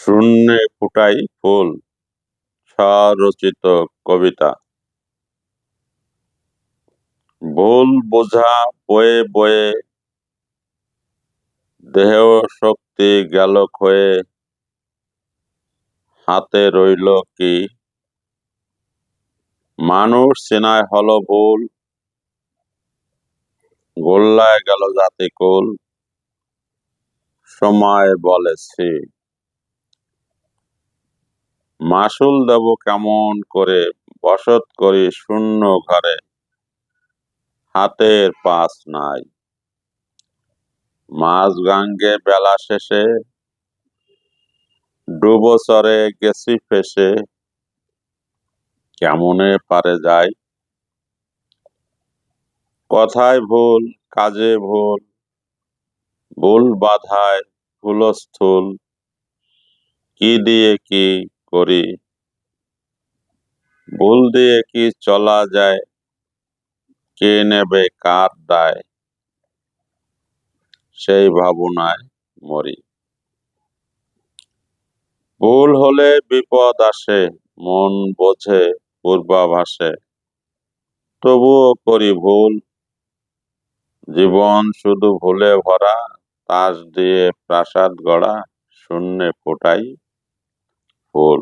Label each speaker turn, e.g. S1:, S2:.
S1: শূন্যে ফুটাই ফুল, স্বরচিত কবিতা। ভুল বোঝা বয়ে বয়ে দেহ শক্তি গেল ক্ষয়ে, হাতে রইল কি? মানুষ চেনায় হলো ভুল, গোল্লায় গেল জাতি কুল সময় বলেছি মাসুল দেব কেমন করে বসত করি শূন্য ঘরে। হাতের পাস নাই। মাঝ গাঙ্গে বেলা শেষে ডুবোচরে গেছি ফেসে। কেমনে পারে যায় কথায় ভুল, কাজে ভুল ভুল বাধায় হুলস্থুল কি দিয়ে কি করি। ভুল দিয়ে কি চলা যায়? কে নেবে কার দায়? সেই ভাবনায় মরি। ভুল হলে বিপদ আসে, মন বোঝে পূর্বাভাসে। তবুও করি ভুল। জীবন শুধু ভুলে ভরা, তাস দিয়ে প্রাসাদ গড়া, শূন্যে ফোটাই। ফুল